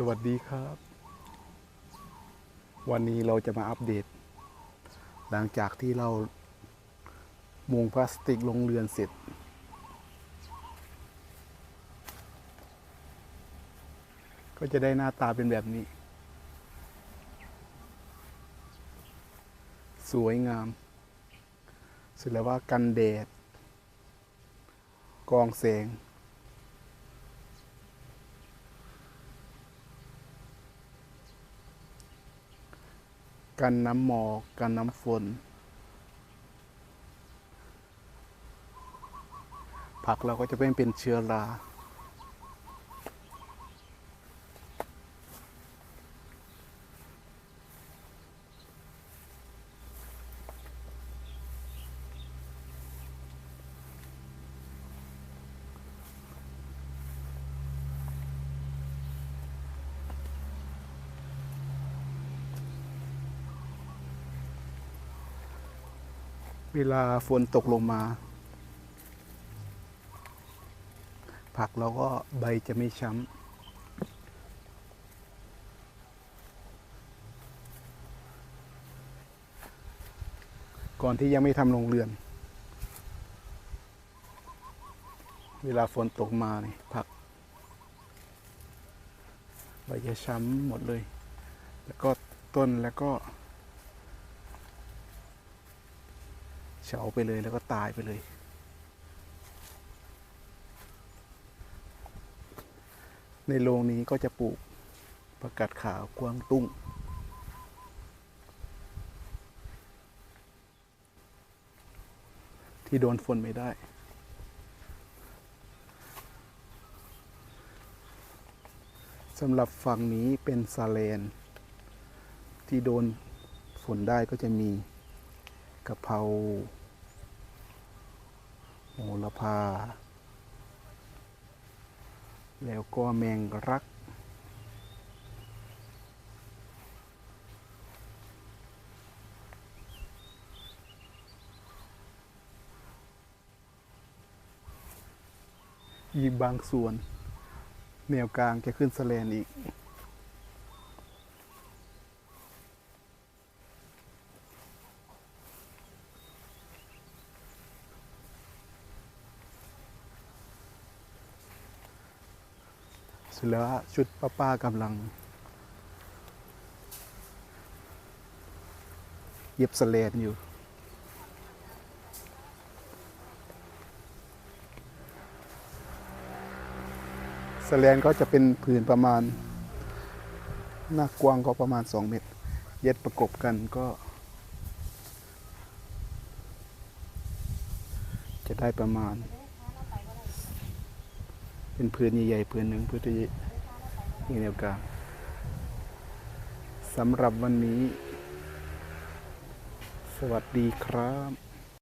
สวัสดีครับ วันนี้เราจะมาอัปเดต หลังจากที่เรามุงพลาสติกลงเรือนเสร็จ ก็จะได้หน้าตาเป็นแบบนี้ สวยงามสร็จแล้วว่ากันแดด กองแสง กันน้ำหมอกกันน้ำฝน ผักเราก็จะเป็นเป็นเชื้อรา เวลาฝนตกลงมา ผักเราก็ใบจะไม่ช้ำก่อนที่ยังไม่ทำโรงเรือน เวลาฝนตกมานี่ผักใบจะช้ำหมดเลย แล้วก็ต้นแล้วก็ เฉาไปเลยแล้วก็ตายไปเลย ในโรงนี้ก็จะปลูกประกาศขาวกวางตุ้ง ที่โดนฝนไม่ได้สำหรับฝั่งนี้เป็นซาเลน ที่โดนฝนได้ก็จะมีกะเพรา โหระพา แล้วก็แมงรัก อีกบางส่วน แนวกลางจะขึ้นสแลนอีก สร็จแล้วชุดป้าป้ากำลัง เย็บสแลนอยู่ สแลนก็จะเป็นผืนประมาณ หน้ากว้างก็ประมาณ 2 เมตร เย็ดประกบกันก็ จะได้ประมาณ เป็นพื้นใหญ่ๆพื้นหนึ่งเพื่อที่มีแนวกลางสำหรับวันนี้ สวัสดีครับ